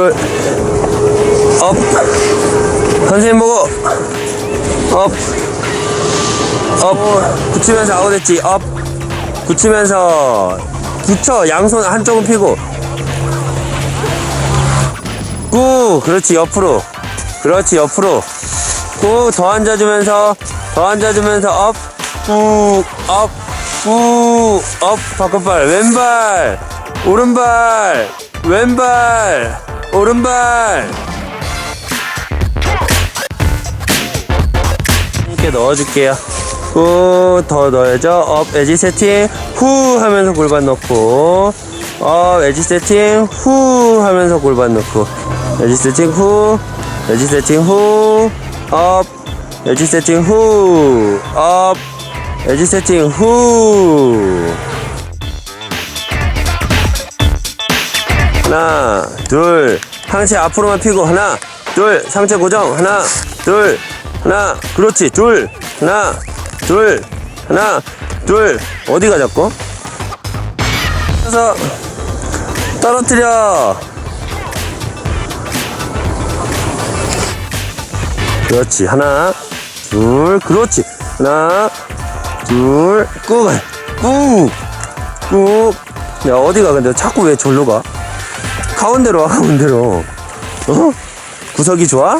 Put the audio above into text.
둘, 업. 선생님 보고, 업. 업. 붙이면서 아웃 했지, 업. 붙이면서, 붙여. 양손 한쪽은 피고. 꾹. 그렇지, 옆으로. 그렇지, 옆으로. 꾹. 더 앉아주면서, 더 앉아주면서, 업. 꾹. 업. 꾹. 업. 바깥발. 왼발. 오른발. 왼발. 오른발. 이렇게 넣어줄게요. 꾹, 더 넣어야죠. 업, 에지 세팅, 후 하면서 골반 넣고, 업, 에지 세팅, 후 하면서 골반 넣고, 에지 세팅, 후, 에지 세팅, 후, 업, 에지 세팅, 후, 업, 에지 세팅, 후. 하나, 둘, 상체 앞으로만 피고, 하나, 둘, 상체 고정, 하나, 둘, 하나, 그렇지, 둘, 하나, 둘, 하나, 둘, 어디가 잡고? 그래서 떨어뜨려. 그렇지, 하나, 둘, 그렇지, 하나, 둘, 꾹, 꾹, 꾹. 야, 어디가 근데? 자꾸 왜 절로 가? 가운데로 와, 가운데로. 어? 구석이 좋아?